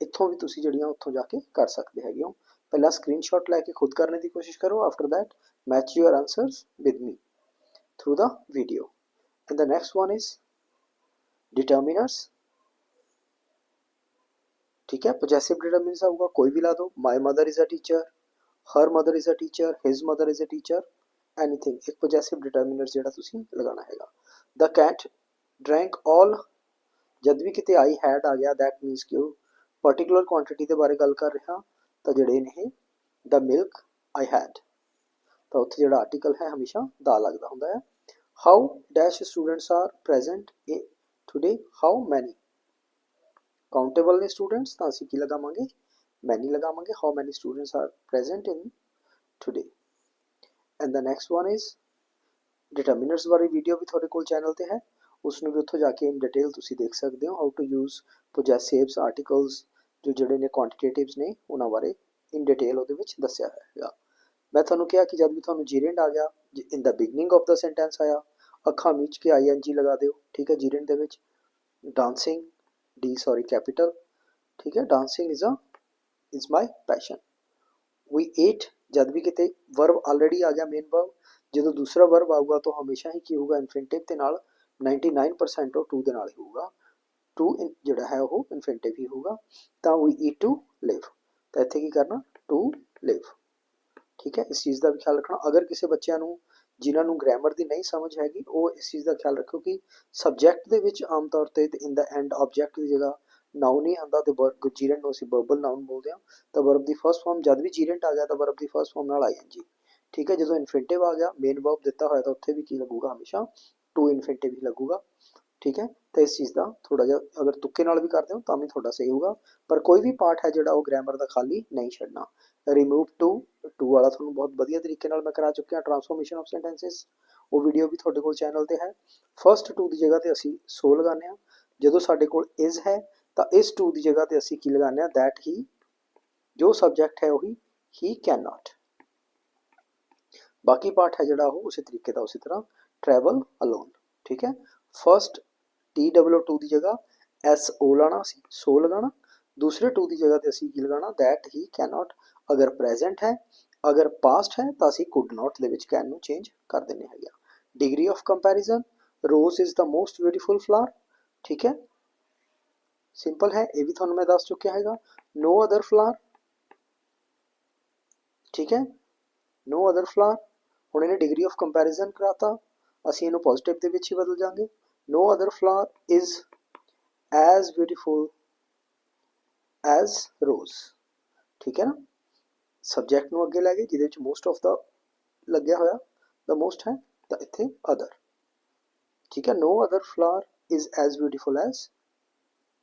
ਇੱਥੋਂ ਵੀ ਤੁਸੀਂ ਜਿਹੜੀਆਂ ਉੱਥੋਂ ਜਾ ਕੇ ਕਰ ਸਕਦੇ ਹੈਗੇ ਹੋ ਪਹਿਲਾਂ ਸਕਰੀਨਸ਼ਾਟ ਲੈ ਕੇ ਖੁਦ ਕਰਨੇ ਦੀ ਕੋਸ਼ਿਸ਼ ਕਰੋ after that match your answers with me through the video and the next one is determiners ठीक है possessive determinants आऊगा कोई भी ला दो my mother is a teacher her mother is a teacher his mother is a teacher anything ਇੱਕ ਪੋਜੈਸਿਵ ਡਿਟਰਮੀਨਰ ਜਿਹੜਾ ਤੁਸੀਂ ਲਗਾਉਣਾ ਹੈਗਾ ਦਾ ਕੈਟ ਡਰੈਂਕ ਆਲ ਜਦ ਵੀ ਕਿਤੇ ਆਈ ਹੈਡ ਆ ਗਿਆ ਦੈਟ ਮੀਨਸ ਕਿ ਉਹ ਪਾਰਟਿਕੂਲਰ ਕੁਆਂਟੀਟੀ ਦੇ ਬਾਰੇ ਗੱਲ ਕਰ ਰਿਹਾ ਤਾਂ ਜਿਹੜੇ ਨੇ ਦਾ ਮਿਲਕ ਆਈ ਹੈਡ ਤਾਂ ਉੱਥੇ ਜਿਹੜਾ ਆਰਟੀਕਲ ਹੈ ਹਮੇਸ਼ਾ ਦਾ ਲੱਗਦਾ ਹੁੰਦਾ ਹੈ how dash students are present in today how many countable ਨੇ ਸਟੂਡੈਂਟਸ ਤਾਂ ਅਸੀਂ ਕੀ ਲਗਾਵਾਂਗੇ ਮੈਨੀ ਲਗਾਵਾਂਗੇ how many students are present in today and the next one is determiners ਬਾਰੇ ਵੀਡੀਓ ਵੀ ਤੁਹਾਡੇ ਕੋਲ ਚੈਨਲ ਤੇ ਹੈ। ਉਸ ਨੂੰ ਵੀ ਉੱਥੋਂ ਜਾ ਕੇ ਇਨ ਡਿਟੇਲ ਤੁਸੀਂ ਦੇਖ ਸਕਦੇ ਹੋ how to use possessives articles ਜੋ ਜਿਹੜੇ ਨੇ ਕੁਆਂਟੀਟੇਟਿਵਸ ਨੇ ਉਹਨਾਂ ਬਾਰੇ ਇਨ ਡਿਟੇਲ ਉਹਦੇ ਵਿੱਚ ਦੱਸਿਆ ਹੈਗਾ ਮੈਂ ਤੁਹਾਨੂੰ ਕਿਹਾ ਕਿ ਜਦ ਵੀ ਤੁਹਾਨੂੰ ਜੀਰੈਂਡ ਆ ਗਿਆ in the beginning of the sentence ਆਇਆ, ਅੱਖਾਂ ਮੀਚ ਕੇ ਆਈਐਨਜੀ ਲਗਾ ਦਿਓ, ਠੀਕ ਹੈ ਜੀਰੈਂਡ ਦੇ ਵਿੱਚ। ਡਾਂਸਿੰਗ ਡੀ ਸੌਰੀ ਕੈਪੀਟਲ ਠੀਕ ਹੈ dancing is a is my passion ਵੀ ਏਟ ਜਦ ਵੀ ਕਿਤੇ ਵਰਬ ਆਲਰੇਡੀ ਆ ਗਿਆ ਮੇਨ ਵਰਬ ਜਦੋਂ ਦੂਸਰਾ ਵਰਬ ਆਊਗਾ ਤਾਂ ਹਮੇਸ਼ਾ ਹੀ ਕੀ ਹੋਊਗਾ ਇਨਫਿਨਿਟਿਵ ਦੇ ਨਾਲ 99% ਉਹ ਟੂ ਦੇ ਨਾਲ ਹੀ ਹੋਊਗਾ। ਟੂ ਜਿਹੜਾ ਹੈ ਉਹ ਇਨਫਿਨਿਟਿਵ ਹੀ ਹੋਊਗਾ। ਤਾਂ ਵੀ ਈਟ ਟੂ ਲਿਵ ਤਾਂ ਇੱਥੇ ਕੀ ਕਰਨਾ? ਟੂ ਲਿਵ ਠੀਕ ਹੈ? ਇਸ ਚੀਜ਼ ਦਾ ਵੀ ਖਿਆਲ ਰੱਖਣਾ। ਅਗਰ ਕਿਸੇ ਬੱਚਿਆਂ ਨੂੰ, ਜਿਨ੍ਹਾਂ ਨੂੰ ਗ੍ਰਾਮਰ ਦੀ ਨਹੀਂ ਸਮਝ ਹੈਗੀ, ਉਹ ਇਸ ਚੀਜ਼ ਦਾ ਖਿਆਲ ਰੱਖੋ ਕਿ ਸਬਜੈਕਟ ਦੇ ਵਿੱਚ ਆਮ ਤੌਰ ਤੇ ਇਨ ਦਾ ਐਂਡ ਆਬਜੈਕਟ ਦੀ ਜਗ੍ਹਾ ਨਾਉਨ ਹੀ ਆਉਂਦਾ ਤੇ ਜੀਰੈਂਟ ਨੂੰ ਅਸੀਂ ਵਰਬਲ ਨਾਉਨ ਬੋਲਦੇ ਹਾਂ, ਤਾਂ ਵਰਬ ਦੀ ਫਰਸਟ ਫਾਰਮ ਜਦ ਵੀ ਜੀਰੈਂਟ ਆ ਗਿਆ ਤਾਂ ਵਰਬ ਦੀ ਫਰਸਟ ਫਾਰਮ ਨਾਲ ਆਈਐਨਜੀ ਠੀਕ ਹੈ, ਜਦੋਂ ਇਨਫਿਨਿਟਿਵ ਆ ਗਿਆ ਮੇਨ ਵਰਬ ਦਿੱਤਾ ਹੋਇਆ ਤਾਂ ਉੱਥੇ ਵੀ ਕੀ ਲੱਗੂਗਾ ਹਮੇਸ਼ਾ? ਟੂ ਇਨਫਿਨਿਟਿਵ ਹੀ ਲੱਗੂਗਾ। ਠੀਕ ਹੈ, ਤਾਂ ਇਸ ਚੀਜ਼ ਦਾ ਥੋੜਾ ਜਿਹਾ ਅਗਰ ਤੁੱਕੇ ਨਾਲ ਵੀ ਕਰਦੇ ਹੋ ਤਾਂ ਵੀ ਤੁਹਾਡਾ ਸਹੀ ਹੋਊਗਾ। ਪਰ ਕੋਈ ਵੀ ਪਾਰਟ ਹੈ ਜਿਹੜਾ ਉਹ ਗ੍ਰਾਮਰ ਦਾ ਖਾਲੀ ਨਹੀਂ ਛੱਡਣਾ। ਰਿਮੂਵ ਟੂ ਟੂ ਵਾਲਾ ਤੁਹਾਨੂੰ ਬਹੁਤ ਵਧੀਆ ਤਰੀਕੇ ਨਾਲ ਮੈਂ ਕਰਾ ਚੁੱਕਿਆ ਟਰਾਂਸਫਾਰਮੇਸ਼ਨ ਆਫ ਸੈਂਟੈਂਸਸ ਉਹ ਵੀਡੀਓ ਵੀ ਤੁਹਾਡੇ ਕੋਲ ਚੈਨਲ ਤੇ ਹੈ। ਫਰਸਟ ਟੂ ਦੀ ਜਗ੍ਹਾ ਤੇ ਅਸੀਂ ਸੋ ਲਗਾਉਂਦੇ ਹਾਂ। ਜਦੋਂ ਸਾਡੇ ਕੋਲ ਇਜ਼ ਹੈ ਤਾਂ ਇਸ ਟੂ ਦੀ ਜਗ੍ਹਾ ਤੇ ਅਸੀਂ ਕੀ ਲਗਾਉਂਦੇ ਹਾਂ? That ਹੀ ਜੋ ਸਬਜੈਕਟ ਹੈ ਉਹੀ ਹੀ ਕੈਨ ਬਾਕੀ ਪਾਰਟ ਹੈ ਜਿਹੜਾ ਉਹ ਉਸੇ ਤਰੀਕੇ ਦਾ, ਉਸੇ ਤਰ੍ਹਾਂ ਟਰੈਵਲ ਅਲੋਨ ਠੀਕ ਹੈ? ਫਰਸਟ ਟੀ ਡਬਲਯੂ 2 ਦੀ ਜਗ੍ਹਾ ਐਸ ਓ ਲਾਣਾ ਸੀ, ਸੋ ਲਗਾਣਾ ਦੂਸਰੇ 2 ਦੀ ਜਗ੍ਹਾ ਤੇ ਅਸੀਂ ਕੀ ਲਗਾਣਾ that ਹੀ ਕੈਨ ਅਗਰ ਪ੍ਰੈਜ਼ੈਂਟ ਹੈ, ਅਗਰ ਪਾਸਟ ਹੈ, ਤਾਂ ਅਸੀਂ ਕੁਡ ਨਾਟ ਦੇ ਵਿੱਚ ਕੈਨ ਨੂੰ ਚੇਂਜ ਕਰ ਦਿੰਨੇ ਹੈਗਾ degree of comparison rose is the most beautiful flower ਠੀਕ ਹੈ? ਸਿੰਪਲ ਹੈ ਇਹ ਵੀ ਤੁਹਾਨੂੰ ਮੈਂ ਦੱਸ ਚੁੱਕਿਆ ਹੈਗਾ ਨੋ ਅਦਰ ਫਲਾਵਰ ਠੀਕ ਹੈ ਨੋ ਅਦਰ ਫਲਾਵਰ ਹੁਣ ਇਹਨੇ ਡਿਗਰੀ ਆਫ ਕੰਪੈਰੀਜ਼ਨ ਕਰਾਤਾ ਅਸੀਂ ਇਹਨੂੰ ਪੋਜ਼ਿਟਿਵ ਦੇ ਵਿੱਚ ਹੀ ਬਦਲ ਜਾਾਂਗੇ no other flower is as beautiful as rose ਠੀਕ ਹੈ ਨਾ ਸਬਜੈਕਟ ਨੂੰ ਅੱਗੇ ਲੈ ਗਏ ਜਿਹਦੇ ਵਿੱਚ ਮੋਸਟ ਆਫ ਦਾ ਲੱਗਿਆ ਹੋਇਆ ਦਾ ਮੋਸਟ ਹੈ ਤਾਂ ਇੱਥੇ ਅਦਰ ਠੀਕ ਹੈ no other flower is as beautiful as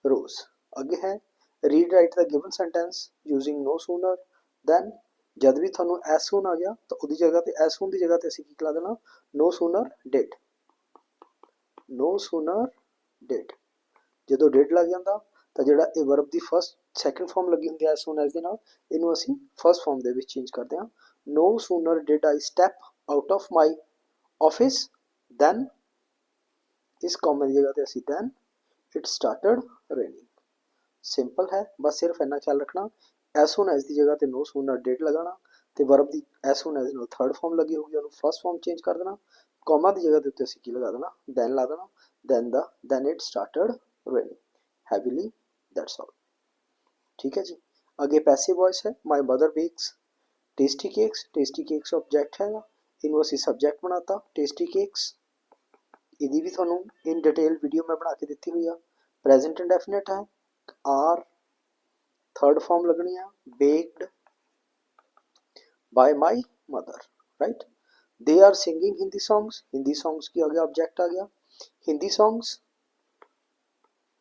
rose. ਅੱਗੇ ਹੈ rewrite the given sentence using no sooner than ਜਦ ਵੀ ਤੁਹਾਨੂੰ ਐਸ ਸੂਨ ਆ ਗਿਆ, ਤਾਂ ਉਹਦੀ ਜਗ੍ਹਾ ਤੇ ਐਸ ਸੂਨ ਦੀ ਜਗ੍ਹਾ ਤੇ ਅਸੀਂ ਕੀ ਲਾ ਦੇਣਾ? No sooner did no sooner did ਜਦੋਂ ਡਿਡ ਲੱਗ ਜਾਂਦਾ, ਤਾਂ ਜਿਹੜਾ ਇਹ ਵਰਬ ਦੀ ਫਰਸਟ ਸੈਕੰਡ ਫਾਰਮ ਲੱਗੀ ਹੁੰਦੀ ਹੈ ਐਸ ਸੂਨ ਐਸ ਦੇ ਨਾਲ, ਇਹਨੂੰ ਅਸੀਂ ਫਰਸਟ ਫਾਰਮ ਦੇ ਵਿੱਚ ਚੇਂਜ ਕਰਦੇ ਹਾਂ। No sooner did I step out of my office than ਇਸ ਕਮਨ ਦੀ ਜਗ੍ਹਾ ਤੇ ਅਸੀਂ than it started raining simple ਹੈ ਬਸ ਸਿਰਫ ਇੰਨਾ ਖਿਆਲ ਰੱਖਣਾ ਐਸ ਸੂਨ ਐਸ ਦੀ ਜਗ੍ਹਾ ਤੇ ਨੋ ਸੂਨਰ ਡਿਡ ਲਗਾਉਣਾ ਤੇ ਵਰਬ ਦੀ ਐਸ ਸੂਨ ਐਸ ਨਾਲ ਥਰਡ ਫਾਰਮ ਲੱਗੀ ਹੋਊਗੀ ਉਹਨੂੰ ਫਰਸਟ ਫਾਰਮ ਚੇਂਜ ਕਰ ਦੇਣਾ ਕੋਮਾ ਦੀ ਜਗ੍ਹਾ ਦੇ ਉੱਤੇ ਅਸੀਂ ਕੀ ਲਗਾ ਦੇਣਾ ਦੈਨ ਲਾ ਦੇਣਾ than the than it started raining heavily that's all ਠੀਕ ਹੈ ਜੀ ਅੱਗੇ ਪੈਸਿਵ ਵੌਇਸ ਹੈ my mother bakes tasty cakes tasty cakes object ਹੈਗਾ ਇਹਨੂੰ ਅਸੀਂ ਸਬਜੈਕਟ ਬਣਾਤਾ ਟੇਸਟੀ ਕੇਕਸ ਇਹਦੀ ਵੀ ਤੁਹਾਨੂੰ ਇਨ ਡਿਟੇਲ ਵੀਡੀਓ ਮੈਂ ਬਣਾ ਕੇ ਦਿੱਤੀ ਹੋਈ ਆ ਪ੍ਰੈਜ਼ੈਂਟ ਇੰਡੈਫੀਨਿਟ ਹੈ ਆਰ ਥਰਡ ਫਾਰਮ ਲੱਗਣੀ ਆ baked by my mother right they are singing hindi songs hindi songs की आगे ऑब्जेक्ट आ गया हिंदी songs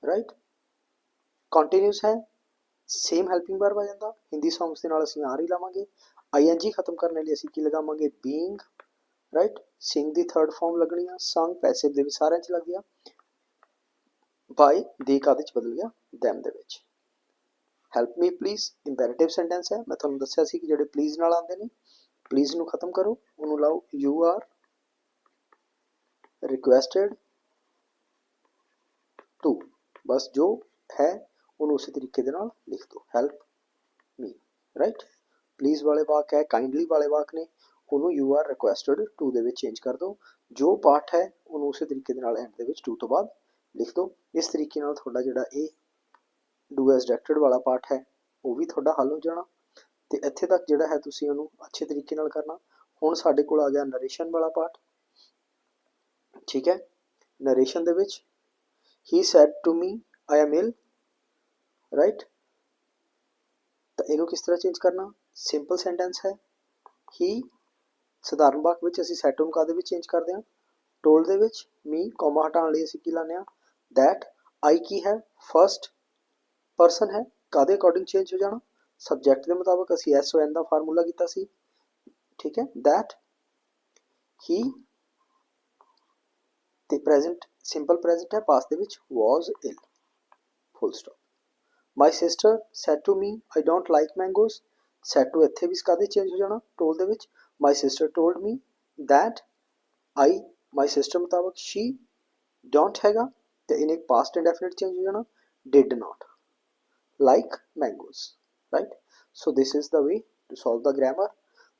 right continuous ਹੈ ਸੇਮ ਹੈਲਪਿੰਗ ਵਰਬ ਆ ਜਾਂਦਾ ਹਿੰਦੀ songs ਦੇ ਨਾਲ ਅਸੀਂ ਆਰ ਹੀ ਲਾਵਾਂਗੇ ing ਖਤਮ ਕਰਨ ਲਈ ਅਸੀਂ ਕੀ ਲਗਾਵਾਂਗੇ being right? Sing ਦੀ ਥਰਡ ਫਾਰਮ ਲੱਗਣੀ ਆ sung ਪੈਸਿਵ ਦੇ ਵੀ ਸਾਰਿਆਂ ਚ ਲੱਗ ਗਿਆ। By ਦੇ ਕਾਦੇ ਚ ਬਦਲ ਗਿਆ? Them ਦੇ ਵਿੱਚ। Help me please imperative sentence ਹੈ। ਮੈਂ ਤੁਹਾਨੂੰ ਦੱਸਿਆ ਸੀ ਕਿ ਜਿਹੜੇ ਪਲੀਜ਼ ਨਾਲ ਆਉਂਦੇ ਨੇ ਪਲੀਜ਼ ਨੂੰ ਖਤਮ ਕਰੋ, ਉਹਨੂੰ ਲਾਓ ਯੂ ਆਰ ਰਿਕੁਐਸਟਡ ਟੂ ਬਸ ਜੋ ਹੈ, ਉਹਨੂੰ ਉਸੇ ਤਰੀਕੇ ਦੇ ਨਾਲ ਲਿਖ ਦਿਓ। ਹੈਲਪ ਮੀ ਰਾਈਟ ਪਲੀਜ਼ ਵਾਲੇ ਵਾਕ ਹੈ ਕਾਈਂਡਲੀ ਵਾਲੇ ਵਾਕ ਨੇ। ਉਹਨੂੰ ਯੂ ਆਰ ਰਿਕੁਐਸਟਡ ਟੂ ਦੇ ਵਿੱਚ ਚੇਂਜ ਕਰ ਦਿਓ। ਜੋ ਪਾਠ ਹੈ, ਉਹਨੂੰ ਉਸੇ ਤਰੀਕੇ ਦੇ ਨਾਲ ਐਂਡ ਦੇ ਵਿੱਚ ਟੂ ਤੋਂ ਬਾਅਦ ਲਿਖ ਦਿਓ। ਇਸ ਤਰੀਕੇ ਨਾਲ ਤੁਹਾਡਾ ਜਿਹੜਾ ਇਹ ਡੂ ਐਸ ਡਾਇਰੈਕਟਡ ਵਾਲਾ ਪਾਠ ਹੈ, ਉਹ ਵੀ ਤੁਹਾਡਾ ਹੱਲ ਹੋ ਜਾਣਾ। ਤੇ ਇੱਥੇ ਤੱਕ ਜਿਹੜਾ ਹੈ ਤੁਸੀਂ ਉਹਨੂੰ ਅੱਛੇ ਤਰੀਕੇ ਨਾਲ ਕਰਨਾ। ਹੁਣ ਸਾਡੇ ਕੋਲ ਆ ਗਿਆ ਨਰੇਸ਼ਨ ਵਾਲਾ ਪਾਠ। ਠੀਕ ਹੈ? ਨਰੇਸ਼ਨ ਦੇ ਵਿੱਚ ਹੀ said to me I am ill right ਤਾਂ ਇਹਨੂੰ ਕਿਸ ਤਰ੍ਹਾਂ ਚੇਂਜ ਕਰਨਾ? ਸਿੰਪਲ ਸੈਂਟੈਂਸ ਹੈ। ਹੀ ਸਧਾਰਨ ਵਾਕ ਵਿੱਚ ਅਸੀਂ ਸੈਡ ਨੂੰ ਕਾਦੇ ਵਿੱਚ ਚੇਂਜ ਕਰਦੇ ਹਾਂ? ਟੋਲ ਦੇ ਵਿੱਚ ਮੀ ਕੋਮਾ ਹਟਾਉਣ ਲਈ ਅਸੀਂ ਕੀ ਲਾਉਂਦੇ ਹਾਂ? That ਆਈ ਕੀ ਹੈ? ਫਰਸਟ ਪਰਸਨ ਹੈ। ਕਾਦੇ ਅਕੋਰਡਿੰਗ ਚੇਂਜ ਹੋ ਜਾਣਾ? ਸਬਜੈਕਟ ਦੇ ਮੁਤਾਬਕ ਅਸੀਂ ਐਸ ਓ ਐਨ ਦਾ ਫਾਰਮੂਲਾ ਕੀਤਾ ਸੀ। ਠੀਕ ਹੈ? That he ਤੇ ਪ੍ਰੈਜ਼ੈਂਟ ਸਿੰਪਲ ਪ੍ਰੈਜ਼ੈਂਟ ਹੈ। ਪਾਸਟ ਦੇ ਵਿੱਚ was ill full stop. My sister said to me, i don't like mangoes. Said to ਇੱਥੇ ਵੀ ਕਾਦੇ ਚੇਂਜ ਹੋ ਜਾਣਾ? Told ਦੇ ਵਿੱਚ my sister told me that i my system ਮੁਤਾਬਕ ਸ਼ੀ ਡੋਂਟ ਹੈਗਾ ਤੇ ਇਹਨੇ ਪਾਸਟ ਇੰਡੈਫਿਨਿਟ ਚੇਂਜ ਹੋ ਜਾਣਾ did not. Like mangoes, right? So this is the way to solve the grammar.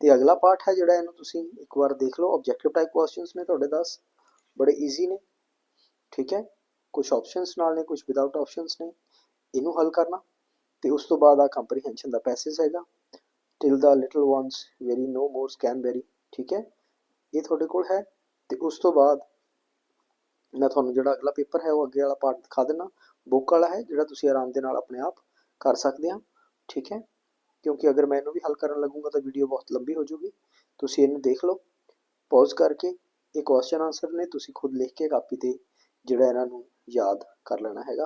ਤੇ ਅਗਲਾ ਪਾਰਟ ਹੈ ਜਿਹੜਾ ਇਹਨੂੰ ਤੁਸੀਂ ਇੱਕ ਵਾਰ ਦੇਖ ਲਓ ਆਬਜੈਕਟਿਵ ਟਾਈਪ ਕੁਐਸਚਨਸ ਨੇ ਤੁਹਾਡੇ 10 ਬੜੇ ਈਜ਼ੀ ਨੇ ਠੀਕ ਹੈ ਕੁਝ ਆਪਸ਼ਨਸ ਨਾਲ ਨੇ ਕੁਝ ਵਿਦਆਊਟ ਆਪਸ਼ਨਸ ਨੇ ਇਹਨੂੰ ਹੱਲ ਕਰਨਾ ਤੇ ਉਸ ਤੋਂ ਬਾਅਦ ਆ ਕੰਪਰੀਹੈਂਸ਼ਨ ਦਾ ਪੈਸੇਜ ਹੈਗਾ till the little ones very no more scan ਠੀਕ ਹੈ? ਇਹ ਤੁਹਾਡੇ ਕੋਲ ਹੈ ਤੇ ਉਸ ਤੋਂ ਬਾਅਦ ਮੈਂ ਤੁਹਾਨੂੰ ਜਿਹੜਾ ਅਗਲਾ ਪੇਪਰ ਹੈ ਉਹ ਅੱਗੇ ਵਾਲਾ ਪਾਰਟ ਦਿਖਾ ਦਿੰਨਾ। ਬੁੱਕ ਵਾਲਾ ਹੈ ਜਿਹੜਾ ਤੁਸੀਂ ਆਰਾਮ ਦੇ ਨਾਲ ਆਪਣੇ ਆਪ ਕਰ ਸਕਦੇ ਆ ਠੀਕ ਹੈ? ਕਿਉਂਕਿ ਅਗਰ ਮੈਂ ਇਹਨੂੰ ਵੀ ਹੱਲ ਕਰਨ ਲੱਗੂਗਾ ਤਾਂ ਵੀਡੀਓ ਬਹੁਤ ਲੰਬੀ ਹੋ ਜਾਊਗੀ ਤੁਸੀਂ ਇਹਨੂੰ ਦੇਖ ਲਓ। ਪੌਜ਼ ਕਰਕੇ ਇਹ ਕੁਐਸਚਨ ਆਨਸਰ ਨੇ ਤੁਸੀਂ ਖੁਦ ਲਿਖ ਕੇ ਕਾਪੀ ਤੇ ਜਿਹੜਾ ਇਹਨਾਂ ਨੂੰ ਯਾਦ ਕਰ ਲੈਣਾ ਹੈਗਾ,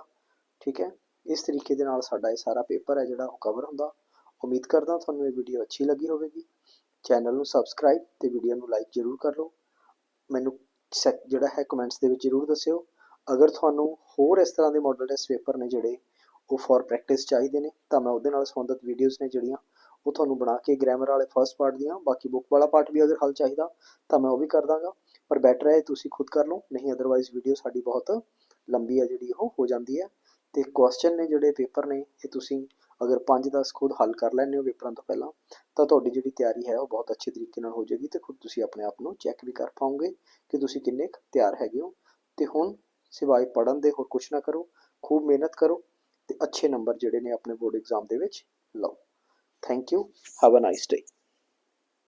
ਠੀਕ ਹੈ? ਇਸ ਤਰੀਕੇ ਦੇ ਨਾਲ ਸਾਡਾ ਇਹ ਸਾਰਾ ਪੇਪਰ ਹੈ ਜਿਹੜਾ ਉਹ ਕਵਰ ਹੁੰਦਾ। ਉਮੀਦ ਕਰਦਾ ਤੁਹਾਨੂੰ ਇਹ ਵੀਡੀਓ ਅੱਛੀ ਲੱਗੀ ਹੋਵੇਗੀ। ਚੈਨਲ ਨੂੰ ਸਬਸਕ੍ਰਾਈਬ ਤੇ ਵੀਡੀਓ ਨੂੰ ਲਾਈਕ ਜ਼ਰੂਰ ਕਰ ਲਓ। ਮੈਨੂੰ ਸੈਕ ਜਿਹੜਾ ਹੈ ਕਮੈਂਟਸ ਦੇ ਵਿੱਚ ਜ਼ਰੂਰ ਦੱਸਿਓ। ਅਗਰ ਤੁਹਾਨੂੰ ਹੋਰ ਇਸ ਤਰ੍ਹਾਂ ਦੇ ਮਾਡਲ ਟੈਸਟ ਪੇਪਰ ਨੇ ਜਿਹੜੇ ਉਹ ਫॉर ਪ੍ਰੈਕਟਿਸ ਚਾਹੀਦੇ ਨੇ, ਤਾਂ ਮੈਂ ਉਹਦੇ ਨਾਲ ਸੰਬੰਧਿਤ ਵੀਡੀਓਜ਼ ਨੇ ਜਿਹੜੀਆਂ ਉਹ ਤੁਹਾਨੂੰ ਬਣਾ ਕੇ ਗ੍ਰਾਮਰ ਵਾਲੇ ਫਰਸਟ ਪਾਰਟ ਦੀਆਂ, ਬਾਕੀ ਬੁੱਕ ਵਾਲਾ ਪਾਰਟ ਵੀ ਅਗਰ ਹੱਲ ਚਾਹੀਦਾ, ਤਾਂ ਮੈਂ ਉਹ ਵੀ ਕਰ ਦਾਂਗਾ। ਪਰ ਬੈਟਰ ਹੈ ਤੁਸੀਂ ਖੁਦ ਕਰ ਲਓ, ਨਹੀਂ ਅਦਰਵਾਈਜ਼ ਵੀਡੀਓ ਸਾਡੀ ਬਹੁਤ ਲੰਬੀ ਹੈ ਜਿਹੜੀ ਉਹ ਹੋ ਜਾਂਦੀ ਹੈ। ਤੇ ਕੁਐਸਚਨ ਨੇ ਜਿਹੜੇ ਪੇਪਰ ਨੇ, ਇਹ ਤੁਸੀਂ ਅਗਰ 5-10 ਖੁਦ ਹੱਲ ਕਰ ਲੈਂਦੇ ਹੋ ਪੇਪਰਾਂ ਤੋਂ ਪਹਿਲਾਂ, ਤਾਂ ਤੁਹਾਡੀ ਜਿਹੜੀ ਤਿਆਰੀ ਹੈ ਉਹ ਬਹੁਤ ਅੱਛੇ ਤਰੀਕੇ ਨਾਲ ਹੋ ਜਾਏਗੀ ਤੇ ਖੁਦ ਤੁਸੀਂ ਆਪਣੇ ਆਪ ਨੂੰ ਚੈੱਕ ਵੀ ਕਰ ਪਾਓਗੇ ਕਿ ਤੁਸੀਂ ਕਿੰਨੇ ਕੁ ਤਿਆਰ ਹੈਗੇ ਹੋ। ਤੇ ਹੁਣ ਸਿਵਾਏ ਪੜਨ ਦੇ ਹੋਰ ਕੁਝ ਨਾ ਕਰੋ, ਖੂਬ ਮਿਹਨਤ ਕਰੋ ਤੇ ਅੱਛੇ ਨੰਬਰ ਜਿਹੜੇ ਨੇ ਆਪਣੇ ਬੋਰਡ ਐਗਜ਼ਾਮ ਦੇ ਵਿੱਚ ਲਓ। Thank you have a nice day